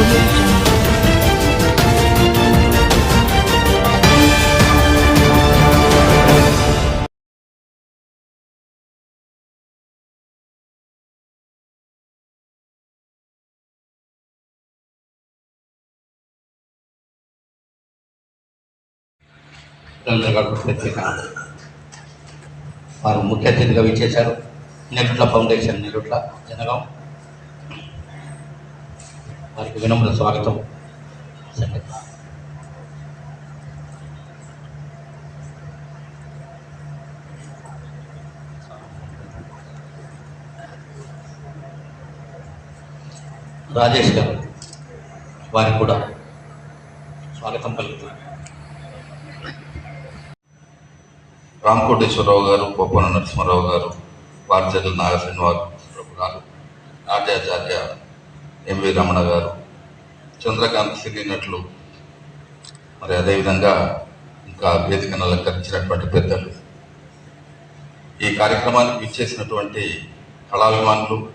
audio వారు ముఖ్య అతిథిగా విచ్చేశారు. నెరుట్ల ఫౌండేషన్ నెరుట్ల జనగాం. వారికి వినమ్ర స్వాగతం. సంగతి. రాజేష్ గారు వారికి కూడా స్వాగతం పలుకుతున్నారు రామకోటేశ్వరరావు గారు పొప్పన నరసింహారావు గారు వార్చర్ల నాగశ్రీనివాసరావు గారు ఆచార్య ఎంవి రమణ గారు చంద్రకాంత్ సినీ నటులు. మరి అదేవిధంగా ఇంకా వేదికను అలంకరించినటువంటి పెద్దలు. ఈ కార్యక్రమానికి ఇచ్చేసినటువంటి కళాభిమానులు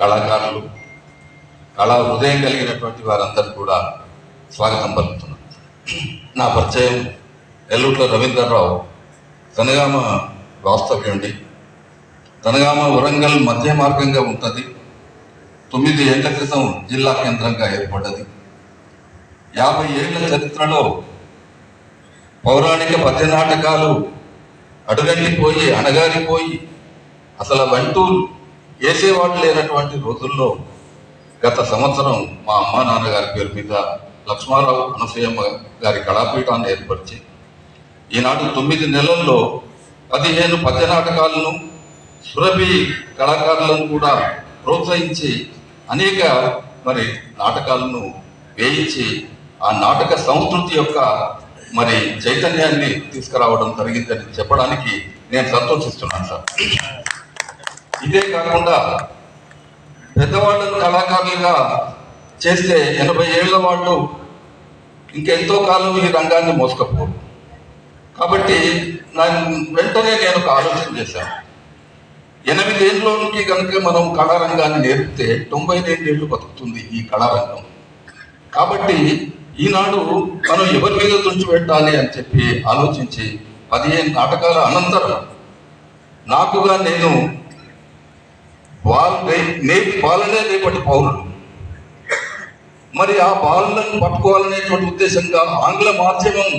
కళాకారులు కళా హృదయం కలిగినటువంటి వారందరూ కూడా స్వాగతం పలుకుతున్నారు నా పరిచయం ఎల్లుట్ల రవీంద్రరావు. తనగామ వాస్తవ్యండి తనగామ వరంగల్ మధ్య మార్గంగా ఉంటుంది. తొమ్మిది ఏళ్ళ క్రితం జిల్లా కేంద్రంగా ఏర్పడ్డది. యాభై ఏళ్ళ చరిత్రలో పౌరాణిక పద్య నాటకాలు అడుగంటిపోయి అణగారిపోయి అసలు అవంటూ వేసేవాళ్ళు లేనటువంటి రోజుల్లో గత సంవత్సరం మా అమ్మా నాన్నగారి పేరు మీద లక్ష్మారావు అనసూయమ్మ గారి కళాపీఠాన్ని ఏర్పరిచి ఈనాడు తొమ్మిది నెలల్లో పదిహేను పద్య నాటకాలను సురభి కళాకారులను కూడా ప్రోత్సహించి అనేక మరి నాటకాలను వేయించి ఆ నాటక సంస్కృతి యొక్క మరి చైతన్యాన్ని తీసుకురావడం జరిగిందని చెప్పడానికి నేను సంతోషిస్తున్నాను సార్. ఇదే కాకుండా పెద్దవాళ్ళను కళాకారులుగా చేస్తే ఎనభై ఏళ్ళ వాళ్ళు ఇంకెంతో కాలం ఈ రంగాన్ని మోసుకపోరు. కాబట్టి నా వెంటనే నేను ఒక ఆలోచన చేశాను. ఎనిమిదేళ్ళలోనికి కనుక మనం కళారంగాన్ని నేర్పితే తొంభై రెండేళ్ళు బతుకుతుంది ఈ కళారంగం. కాబట్టి ఈనాడు మనం ఎవరి మీద దృష్టి పెట్టాలి అని చెప్పి ఆలోచించి పదిహేను నాటకాల అనంతరం నాకుగా నేను వాళ్ళ నేటి పాలనే రేపటి పౌరులు మరి ఆ బాలులను పట్టుకోవాలనేటువంటి ఉద్దేశంగా ఆంగ్ల మాధ్యమం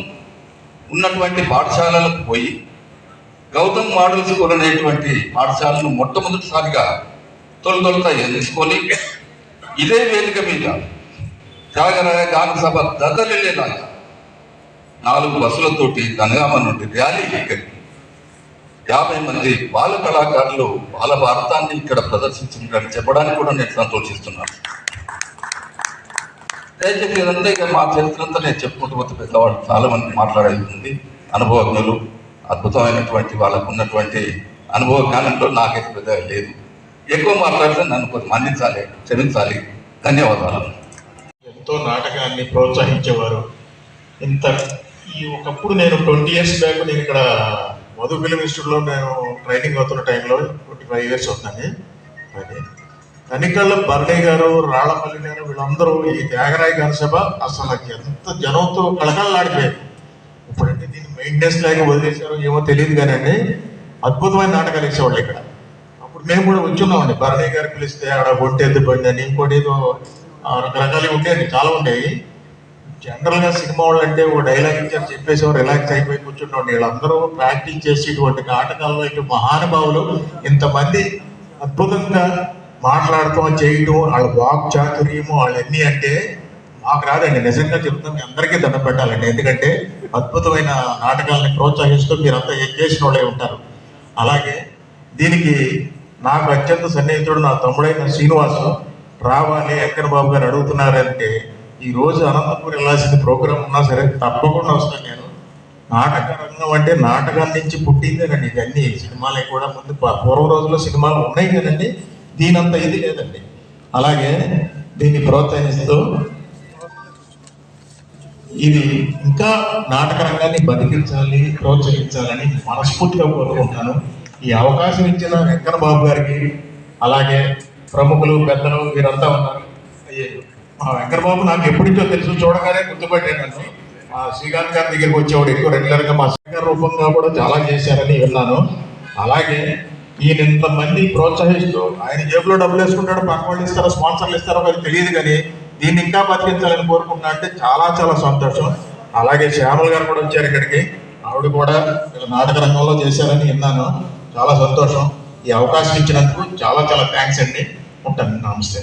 ఉన్నటువంటి పాఠశాలలకు పోయి గౌతమ్ మోడల్ స్కూల్ అనేటువంటి పాఠశాలను మొట్టమొదటిసారిగా తొలి తొలుత ఎంచుకొని ఇదే వేదిక మీద త్యాగరాయ గానసభ సభ నాలుగు బస్సులతోటి గనగామ నుండి ర్యాలీ ఇక్కడికి యాభై మంది బాల కళాకారులు బాల భారతాన్ని ఇక్కడ ప్రదర్శించినట్టు చెప్పడానికి కూడా నేను సంతోషిస్తున్నాను. దయచేసి ఇదంతా ఇక మా చరిత్ర అంతా నేను చెప్పుకుంటూ పోతే పెద్దవాళ్ళు చాలామంది మాట్లాడేది ఉంది. అనుభవజ్ఞులు అద్భుతమైనటువంటి వాళ్ళకు ఉన్నటువంటి అనుభవ జ్ఞానంలో నాకైతే పెద్ద లేదు. ఎక్కువ మాట్లాడితే నన్ను కొంచెం మన్నించాలి క్షమించాలి. ధన్యవాదాలు. ఎంతో నాటకాన్ని ప్రోత్సహించేవారు. ఇంత ఈ ఒకప్పుడు నేను ట్వంటీ ఇయర్స్ బ్యాక్ నేను ఇక్కడ మధు ఫిలిం ఇన్స్టిట్యూట్లో నేను ట్రైనింగ్ అవుతున్న టైంలో ట్వంటీ ఫైవ్ ఇయర్స్ అవుతుంది అది కనికళ్ళ భరణి గారు రాళ్ళపల్లి గారు వీళ్ళందరూ ఈ త్యాగరాయ గారి సభ అసలు ఎంత జనంతో కళకళలాడిపోయారు. ఎప్పుడంటే దీన్ని మెయింటెనెన్స్ లేక వదిలేశారో ఏమో తెలియదు కానీ అండి అద్భుతమైన నాటకాలు వేసేవాళ్ళు ఇక్కడ. అప్పుడు మేము కూడా వచ్చున్నామండి. భరణి గారు పిలిస్తే ఆడ ఒంటెద్దు బండి అని ఇంకోటి ఏదో ఆ, రకరకాలు ఉంటాయండి చాలా ఉంటాయి జనరల్గా సినిమా వాళ్ళు అంటే ఒక డైలాగ్ ఇచ్చారు చెప్పేసి రిలాక్స్ అయిపోయి కూర్చున్నాం వీళ్ళందరూ ప్రాక్టీస్ చేసేటువంటి నాటకాల్లో ఇటు మహానుభావులు ఇంతమంది అద్భుతంగా మాట్లాడటం చేయటం వాళ్ళ వాక్ చాతుర్యము వాళ్ళన్నీ అంటే నాకు రాదండి నిజంగా చెప్తాను మీ అందరికీ దండం పెట్టాలండి. ఎందుకంటే అద్భుతమైన నాటకాలని ప్రోత్సహిస్తూ మీరంతా చేసిన వాళ్ళే ఉంటారు. అలాగే దీనికి నాకు అత్యంత సన్నిహితుడు నా తమ్ముడైన శ్రీనివాసు రావాలి ఎక్కడ బాబు గారు అడుగుతున్నారంటే ఈ రోజు అనంతపూర్ వెళ్ళాల్సిన ప్రోగ్రాం ఉన్నా సరే తప్పకుండా వస్తాను నేను. నాటక రంగం అంటే నాటకాల నుంచి పుట్టిందేనండి ఇవన్నీ. సినిమాలే కూడా ముందు ప- పూర్వ రోజుల్లో సినిమాలు ఉన్నాయి కదండి. దీనంత ఇది లేదండి. అలాగే దీన్ని ప్రోత్సహిస్తూ ఇది ఇంకా నాటక రంగాన్ని బతికించాలి ప్రోత్సహించాలని మనస్ఫూర్తిగా కోరుకుంటాను ఈ అవకాశం ఇచ్చిన వెంకన్న బాబు గారికి అలాగే ప్రముఖులు పెద్దలు వీరంతా ఉన్నారు. అయ్యే మా వెంకటబాబు నాకు ఎప్పుడించో తెలుసు చూడగానే గుర్తుపెట్టాను మా శ్రీకాంత్ గారి దగ్గరికి వచ్చేవాడు ఎక్కువ రెగ్యులర్గా మా శ్రీకాంత్ రూపంగా కూడా చాలా చేశారని విన్నాను. అలాగే ఈయన ఇంతమంది ప్రోత్సహిస్తూ ఆయన జేబులో డబ్బులు వేసుకుంటాడు పక్కవాళ్ళు ఇస్తారో స్పాన్సర్లు ఇస్తారో మరి తెలియదు కానీ దీన్ని ఇంకా బతికించాలని కోరుకుంటున్నా అంటే చాలా చాలా సంతోషం. అలాగే శ్యామల్ గారు కూడా వచ్చారు ఇక్కడికి. ఆవిడ కూడా నాటక రంగంలో చేశారని విన్నాను. చాలా సంతోషం. ఈ అవకాశం ఇచ్చినందుకు చాలా చాలా థ్యాంక్స్ అండి. ఉంటాను. నమస్తే.